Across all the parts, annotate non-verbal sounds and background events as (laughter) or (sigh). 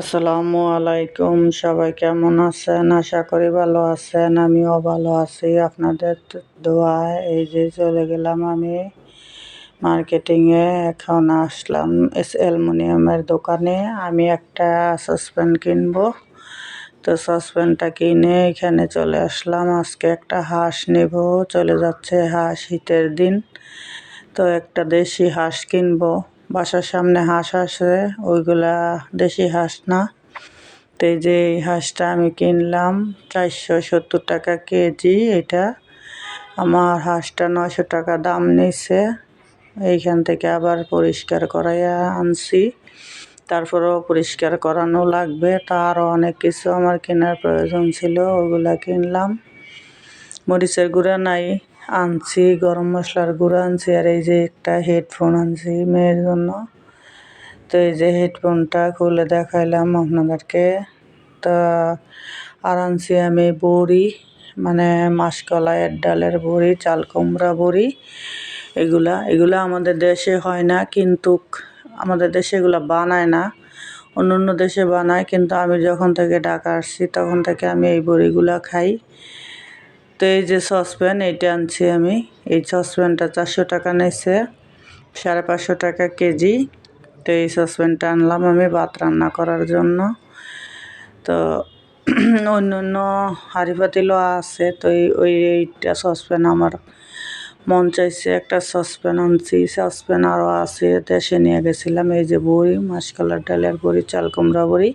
আসসালামু আলাইকুম, সবাই কেমন আছেন? আশা করি ভালো আছেন, আমিও ভালো আছি। আপনাদের দোয়ায় এই যে চলে গেলাম আমি মার্কেটিংয়ে। এখন আসলাম এস অ্যালুমিনিয়ামের দোকানে। আমি একটা সসপ্যান কিনবো। তো সসপ্যানটা কিনে এখানে চলে আসলাম। আজকে একটা হাঁস নেব। চলে যাচ্ছে হাঁস শীতের দিন। তো একটা দেশি হাঁস কিনবো। বাসার সামনে হাঁস আসে ওইগুলা দেশি হাঁস না। তো যে হাঁসটা আমি কিনলাম, চারশো সত্তর টাকা কেজি এটা। আমার হাঁসটা নয়শো টাকা দাম নিছে। এইখান থেকে আবার পরিষ্কার করাইয়া আনছি। তারপরেও পরিষ্কার করানো লাগবে, তারও অনেক কিছু আমার কেনার প্রয়োজন ছিল, ওগুলা কিনলাম। মরিচের গুঁড়া নাই আনছি, গরম মশলার গুঁড়ো আনছি, আর এই যে একটা হেডফোন আনছি মেয়ের জন্য। তো এই যে হেডফোনটা খুলে দেখাইলাম আপনাদেরকে। তা আর আনছি আমি বড়ি মানে মাসকলাইয়ের ডালের বড়ি, চাল কুমড়া বড়ি, এগুলা। এগুলা আমাদের দেশে হয় না, কিন্তু আমাদের দেশে এগুলো বানায় না। অন্য অন্য দেশে বানায়, কিন্তু আমি যখন থেকে ঢাকা আসছি, তখন থেকে আমি এই বড়িগুলা খাই। তো এই যে সসপ্যান এইটা আনছি আমি। এই সসপ্যানটা চারশো টাকা নিয়েছে সাড়ে পাঁচশো টাকা কেজি। তো এই সসপ্যানটা আনলাম আমি ভাত রান্না করার জন্য। তো অন্য অন্য হাঁড়ি পাতিলও আছে, তো ওই এইটা সসপ্যান আমার মন চাইছে। একটা সসপ্যান আনছি, সসপ্যান আরও আছে, দেশে নিয়ে গেছিলাম। এই যে বড়ি মাসকলার ডালের বড়ি, চাল কুমড়া বড়ি।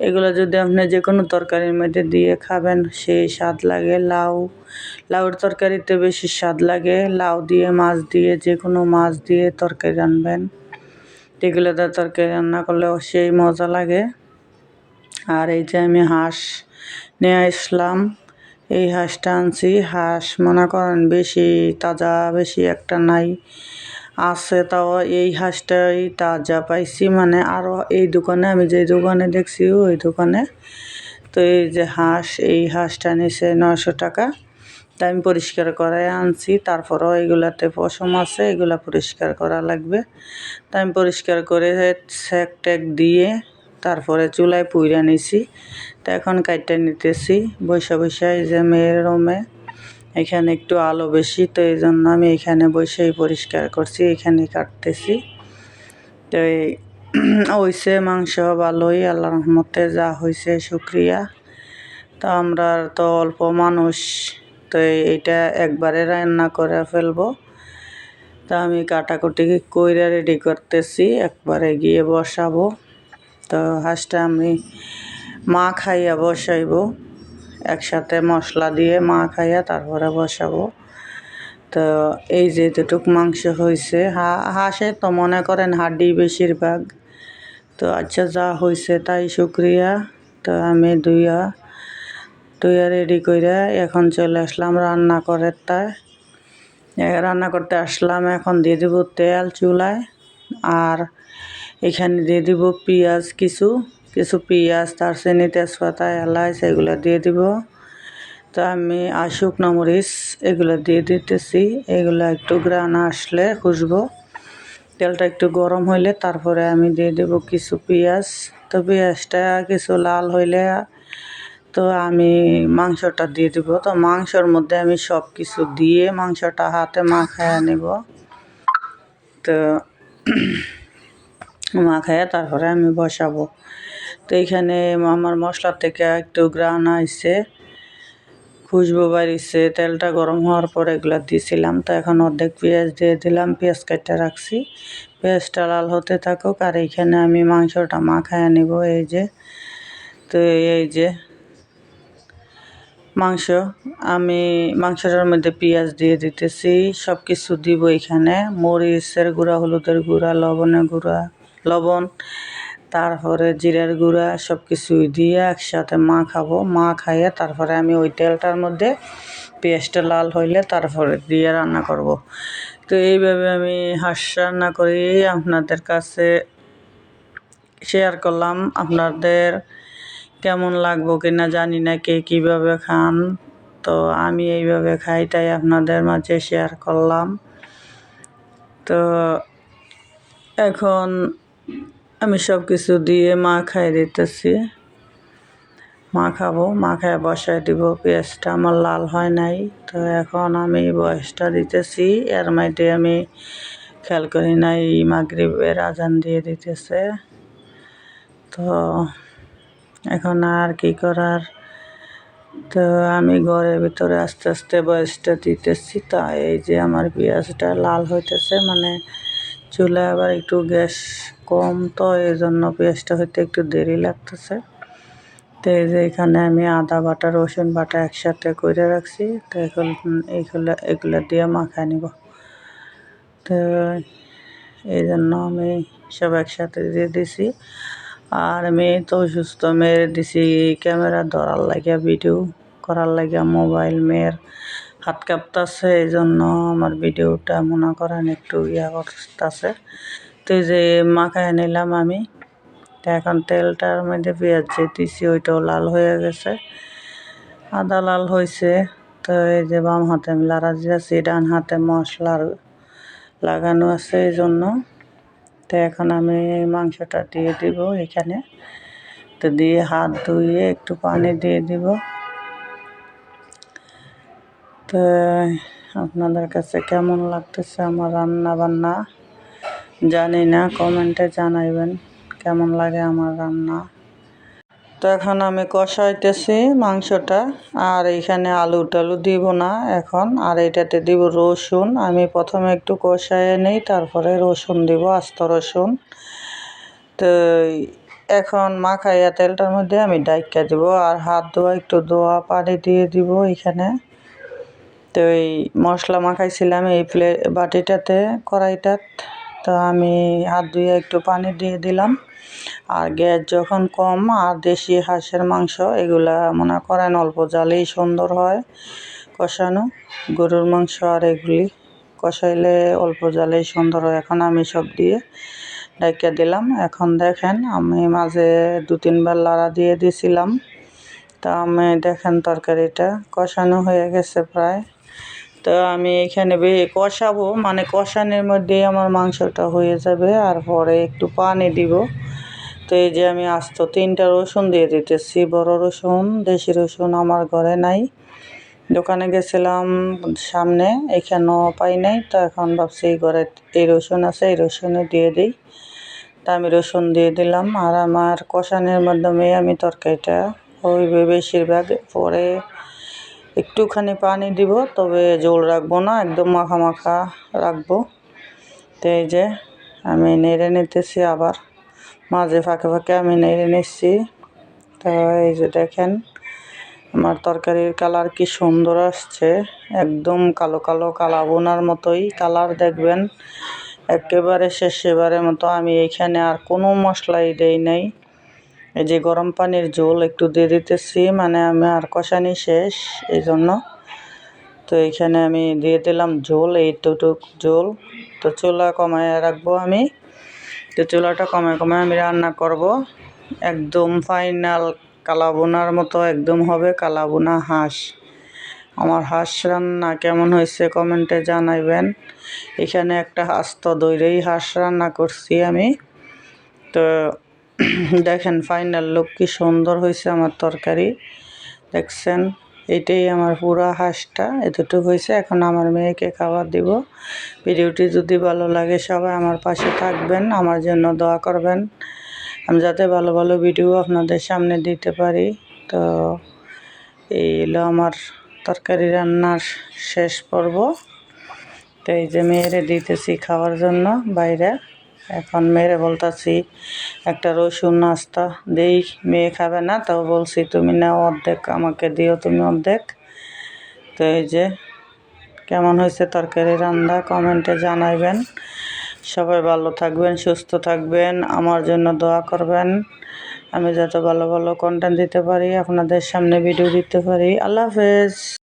এগুলো যদি আপনি যে কোনো তরকারির মধ্যে দিয়ে খাবেন, সেই স্বাদ লাগে। লাউ, লাউর তরকারিতে বেশি স্বাদ লাগে। লাউ দিয়ে, মাছ দিয়ে যে কোনো মাছ দিয়ে তরকারি রানবেন। এগুলো দিয়ে তরকারি রান্না করলেও সেই মজা লাগে। আর এই যে আমি হাঁস নিয়ে আসলাম, এই হাঁসটা আনছি। হাঁস মনে করেন বেশি, তাজা বেশি একটা নাই। আছে তাও এই হাঁসটাই তাজা পাইছি মানে আরও এই দোকানে, আমি যে দোকানে দেখছি ওই দোকানে। তো এই যে হাঁস, এই হাঁসটা নিছে নয়শো টাকা। তাই আমি পরিষ্কার করাই আনছি, তারপরেও এগুলাতে পশম আছে, এগুলা পরিষ্কার করা লাগবে। তাই আমি পরিষ্কার করে স্যাক ট্যাক দিয়ে তারপরে চুলায় পুইরা নিছি। তো এখন কাইটটা নিতেছি বৈশা বৈশা এই যে মেয়ের রুমে। এখানে একটু আলো বেশি, তো এই জন্য আমি এখানে বসেই পরিষ্কার করছি এখানে কাটতেছি। তো (clears throat) হইছে মাংস, ভালোই, আল্লাহ রহমতে যা হয়েছে শুক্রিয়া। তো আমরা তো অল্প মানুষ, তো এইটা একবারে রান্না করে ফেলব। তা আমি কাটাকুটি কইরা রেডি করতেছি, একবারে গিয়ে বসাবো। তো হাঁসটা আমি মা খাইয়া বসাইব। একসাথে মশলা দিয়ে মা খাইয়া তারপরে বসাবো। তো এই যে যেটুক মাংস হয়েছে হা, হাঁসে তো মনে করেন হাড্ডি বেশিরভাগ। তো আচ্ছা যা হয়েছে তাই শুক্রিয়া। তো আমি দুইয়া দুইয়া রেডি কইরা এখন চলে আসলাম রান্না করে তাই রান্না করতে আসলাম এখন দিয়ে দিব তেল চুলায়, আর এখানে দিয়ে দিব পেঁয়াজ, কিছু। কিছু পেঁয়াজ চিনি তেজপাতা, এলাচ এগুলো দিয়ে দিব। তো আমি আর শুকনো মরিচ এগুলো দিয়ে দিতেছি। এগুলো একটু গ্রান আসলে খুশবো। তেলটা একটু গরম হইলে তারপরে আমি দিয়ে দেব কিছু পেঁয়াজ। তো পেঁয়াজটা কিছু লাল হইলে তো আমি মাংসটা দিয়ে দিব। তো মাংসর মধ্যে আমি সব কিছু দিয়ে মাংসটা হাতে মাখায় নেব। তো মাখায় তারপরে আমি বসাবো। তো এইখানে আমার মশলা থেকে একটু গ্রান আইসে খুশবু বাড়িছে, তেলটা গরম হওয়ার পর এগুলো দিয়েছিলাম তো এখন অর্ধেক পেঁয়াজ দিয়ে দিলাম, পেঁয়াজ কাটতে রাখছি। পেঁয়াজটা লাল হতে থাকুক, আর এইখানে আমি মাংসটা মাখায় নেব, এই যে। তো এই যে মাংস, আমি মাংসটার মধ্যে পেঁয়াজ দিয়ে দিতেছি সব কিছু দিব এখানে। মরিচের গুঁড়া, হলুদের গুঁড়া, লবণের গুঁড়া। লবণ, তারপরে জিরার গুঁড়া সব কিছুই দিয়ে একসাথে মা খাব। মা খাইয়ে তারপরে আমি ওই তেলটার মধ্যে পেঁয়াজটা লাল হইলে তারপরে দিয়ে রান্না করব। তো এইভাবে আমি হাঁস রান্না করি। আপনাদের কাছে শেয়ার করলাম। আপনাদের কেমন লাগবো কিনা জানি না কে কীভাবে খান। তো আমি এইভাবে খাই তাই আপনাদের মাঝে শেয়ার করলাম। তো এখন আমি সব কিছু দিয়ে মা খাই দিতেছি। মা খাব, মা খায় বসায় দিব, পেঁয়াজটা আমার লাল হয় নাই। তো এখন আমি বয়সটা দিতেছি, এর মধ্যে আমি খেয়াল করি নাই, মাগরিবের আজান দিয়ে দিতেছে। তো এখন আর কি করার? তো আমি ঘরের ভিতরে আস্তে আস্তে বয়সটা দিতেছি তা এই যে আমার পেঁয়াজটা লাল হইতেছে মানে চুলায় আবার একটু গ্যাস কম তো এই জন্য পেঁয়াজটা হইতে একটু দেরি লাগতেছে। তো এই যে এখানে আমি আদা বাটা, রসুন বাটা একসাথে করে রাখছি। তো এখন এইগুলো এগুলো দিয়ে মাখায় নিব। তো এই জন্য আমি সব একসাথে দিয়ে দিছি। আর মেয়ে তো অসুস্থ মেয়ের দিছি ক্যামেরা ধরার লাগিয়া, ভিডিও করার লাগিয়া, মোবাইল, মেয়ের হাত কাঁপতাছে এই জন্য আমার ভিডিওটা মনে করেন একটু ইয়া করতেছে। তো যে মাখায় নিলাম আমি। তো এখন তেলটার মধ্যে পেঁয়াজ যে দিছি ওইটাও লাল হয়ে গেছে। আদা লাল হয়েছে। তো এই যে বাম হাতে আমি লাড়া দিয়েছি ডান হাতে মশলার লাগানো আছে এই জন্য তো এখন আমি মাংসটা দিয়ে দিব এখানে। তো দিয়ে হাত ধুয়ে একটু পানি দিয়ে দিব। তো আপনাদের কাছে কেমন লাগতেছে আমার রান্না বান্না জানি না, কমেন্টে জানাইবেন, কেমন লাগে আমার রান্না? তো এখন আমি কষাইতেছি মাংসটা, আর এইখানে আলু টালু দিব না এখন, আর এটাতে দিব রসুন। আমি প্রথমে একটু কষাইয়ে নিই, তারপরে রসুন দিব, আস্ত রসুন। তো এখন মাখাইয়া তেলটার মধ্যে আমি ডাইকা দিব, আর হাত ধোয়া একটু ধোয়া পানি দিয়ে দিব এখানে। তো এই মশলা মাখাইছিলাম এই প্লেট বাটিটাতে, কড়াইটাত। তো আমি হাত ধুয়ে একটু পানি দিয়ে দিলাম। আর গ্যাস যখন কম আর দেশি হাঁসের মাংস, এগুলা মনে করেন অল্প জালেই সুন্দর হয় কষানো। গরুর মাংস আর এগুলি কষাইলে অল্প জালেই সুন্দর হয়। এখন আমি সব দিয়ে ডাইকা দিলাম। এখন দেখেন আমি মাঝে দু, তিনবার লাড়া দিয়ে দিছিলাম। তা আমি দেখেন তরকারিটা কষানো হয়ে গেছে প্রায়। তো আমি এখানে কষাবো। মানে কষানোর মধ্যেই আমার মাংসটা হয়ে যাবে আর পরে একটু পানি দিব। তো এই যে আমি আস্ত তিনটা রসুন দিয়ে দিতেছি। বড় রসুন, দেশি রসুন আমার ঘরে নাই। দোকানে গেছিলাম সামনে, এখানেও পাই নাই। তো এখন ভাবছি এই ঘরে এই রসুন আছে, এই রসুনে দিয়ে দিই। তা আমি রসুন দিয়ে দিলাম আর আমার কষানোর মাধ্যমে আমি তরকারিটা হইবে বেশিরভাগ পরে একটুখানি পানি দিব, তবে জল রাখব না, একদম মাখা মাখা রাখব। তো এই যে, আমি নেড়ে নিতেছি আবার। মাঝে ফাঁকে ফাঁকে আমি নেড়ে নিচ্ছি। তো এই যে দেখেন, আমার তরকারির কালার কি সুন্দর আসছে। একদম কালো কালো কালা বোনার মতোই কালার দেখবেন। একেবারে শেষেবারের মতো আমি এখানে আর কোনো মশলাই দেই নাই। এই যে গরম পানির ঝোল একটু দিয়ে দিতেছি মানে আমি আর কষানি শেষ এই জন্য তো এইখানে আমি দিয়ে দিলাম ঝোল এইটুক ঝোল তো চুলা কমায় রাখব আমি। তো চুলাটা কমায় কমায় আমি রান্না করব। একদম ফাইনাল কালাবোনার মতো একদম হবে কালাবোনা হাঁস। আমার হাঁস রান্না কেমন হয়েছে কমেন্টে জানাইবেন। এখানে একটা হাঁস তো দইরেই হাঁস রান্না করছি আমি। তো দেখেন ফাইনাল লুক কি সুন্দর হয়েছে আমার তরকারি। দেখছেন, এটাই আমার পুরা হাঁসটা, এতটুকু হয়েছে। এখন আমার মেয়েকে খাবার দিব। ভিডিওটি যদি ভালো লাগে সবাই আমার পাশে থাকবেন, আমার জন্য দোয়া করবেন। আমি যাতে ভালো ভালো ভিডিও আপনাদের সামনে দিতে পারি। তো এই হলো আমার তরকারি রান্নার শেষ পর্ব। তো এই যে মেয়েরে দিতেছি খাওয়ার জন্য বাইরে। এখন মেয়েরে বলতেছি, একটা রসুন নাস্তা দেই, মেয়ে খাবে না? তাও বলছি, তুমি না অর্ধেক, আমাকে দিও তুমি অর্ধেক। তো এই যে, কেমন হয়েছে তরকারি রান্না কমেন্টে জানাইবেন। সবাই ভালো থাকবেন, সুস্থ থাকবেন, আমার জন্য দোয়া করবেন। আমি যাতে ভালো ভালো কন্টেন্ট দিতে পারি, আপনাদের সামনে ভিডিও দিতে পারি। আল্লাহ হাফেজ।